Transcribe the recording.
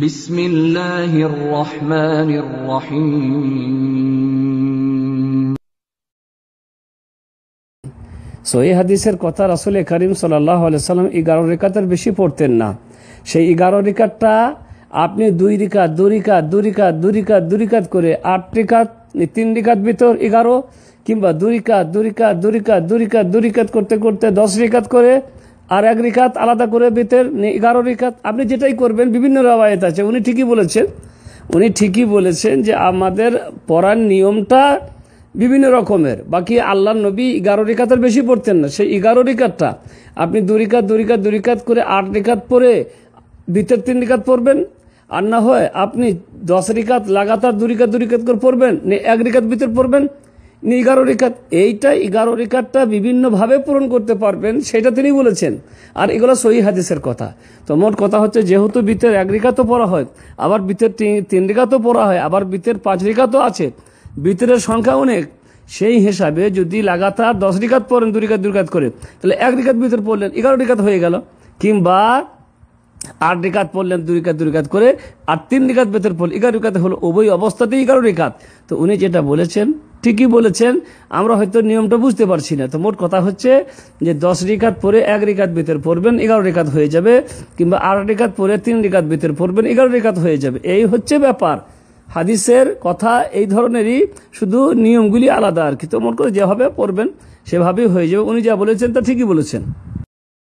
বিসমিল্লাহির রহমানির রহিম। সহি হাদিসের কথা রাসুল করিম সাল্লাহ সাল্লাম এগারো রেখাতের বেশি পড়তেন না। সেই এগারো রেখাতটা আপনি দুই রিকাত, দু রিকাত দু রিকাত দু রিকাত দু রিকাত করে আট রিকাত, তিন রিকাত ভিতর এগারো, কিংবা দু রিকাত দু রিকাত দু রিকাত দু রিকাত দু রিকাত করতে করতে দশ রিকাত করে আর এক রিকাত আলাদা করে ভিতর এগারো রিকাত। আপনি যেটাই করবেন, বিভিন্ন রাবায়ত আছে। উনি ঠিকই বলেছেন। উনি ঠিকই বলেছেন যে আমাদের পড়ার নিয়মটা বিভিন্ন রকমের। বাকি আল্লাহ নবী এগারো রিকাতের বেশি পড়তেন না। সেই এগারো রিকাতটা আপনি দু রিকাত দু রিকাত দু রিকাত করে আট রিকাত পরে ভিতর তিন রিকাত পড়বেন। আর না হয় আপনি দশ রিকাত, লাগাতার দু রিকাত দু রিকাত করে পড়বেন এক রিকাত ভিতর পড়বেন। এগারো রিকাত এইটা এগারো রিকাতটা বিভিন্নভাবে পূরণ করতে পারবেন, সেটা তিনি বলেছেন। আর এগুলো সহি হাদিসের কথা। তো মোট কথা হচ্ছে, যেহেতু বিতের এক রিকাতও পড়া হয়, আবার বিতের তিন- রিকাতও পড়া হয়, আবার বিতের পাঁচ রিকাতও আছে বিতরের সংখ্যা অনেক, সেই হিসাবে যদি লাগাতার দশ রিকাত পড়েন, দু রিকাত দু রিকাত করে, তাহলে এক রিকাত ভিতর পড়লেন, এগারো রিকাত হয়ে গেল। কিংবা আট রিকাত পড়লেন, দু রিকাত দু রিকাত করে, আর তিন রিকাত ভেতর পড়লেন, এগারো রিকাত হলো উভয় অবস্থাতেই এগারো রিকাত তো উনি যেটা বলেছেন ঠিকই বলেছেন, আমরা হয়তো নিয়মটা বুঝতে পারছি না। তো মোট কথা হচ্ছে যে দশ রেখাত পরে এক রেখাত ভিতর পড়বেন, এগারো রেখাত হয়ে যাবে, কিংবা আট রেখাত পরে তিন রেখাত ভিতর পড়বেন, এগারো রেখাত হয়ে যাবে। এই হচ্ছে ব্যাপার। হাদিসের কথা এই ধরনেরই, শুধু নিয়মগুলি আলাদা আর কি। তো মোট করে যেভাবে পড়বেন, সেভাবেই হয়ে যাবে। উনি যা বলেছেন তা ঠিকই বলেছেন।